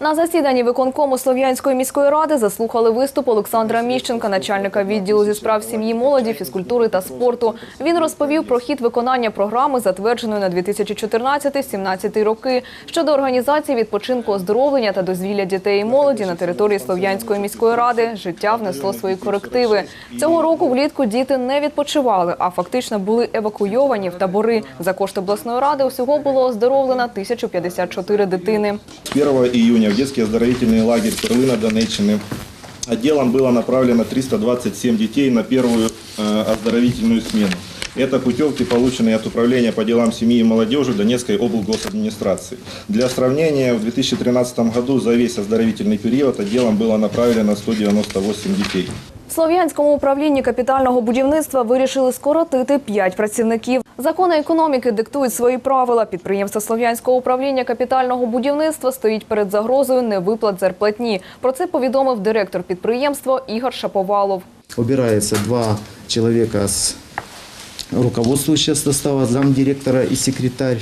На засіданні виконкому Слов'янської міської ради заслухали виступ Олександра Міщенка, начальника відділу зі справ сім'ї, молоді, фізкультури та спорту. Він розповів про хід виконання програми, затвердженої на 2014-17 роки, щодо організації відпочинку, оздоровлення та дозвілля дітей і молоді на території Слов'янської міської ради. Життя внесло свої корективи. Цього року влітку діти не відпочивали, а фактично були евакуйовані в табори. За кошти обласної ради усього було оздоровлено 1054 дитини. С 1 июня в детский оздоровительный лагерь Перлына Донеччины отделом было направлено 327 детей на первую э, оздоровительную смену. Это путевки, полученные от Управления по делам семьи и молодежи Донецкой облгосадминистрации. Для сравнения, в 2013 году за весь оздоровительный период отделом было направлено 198 детей. В Слов'янському управлінні капітального будівництва вирішили скоротити 5 працівників. Закони економіки диктують свої правила. Підприємство Слов'янського управління капітального будівництва стоїть перед загрозою невиплат зарплатні. Про це повідомив директор підприємства Ігор Шаповалов. Убирается два человека с руководствующего состава, замдиректора и секретарь.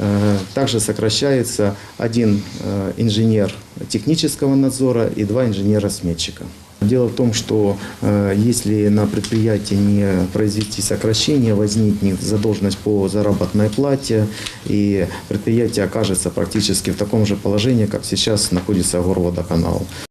Э, Также сокращается один э, инженер технического надзора и два инженера-сметчика. Дело в том, что э, если на предприятии не произвести сокращение, возникнет задолженность по заработной плате, и предприятие окажется практически в таком же положении, как сейчас находится Горводоканал.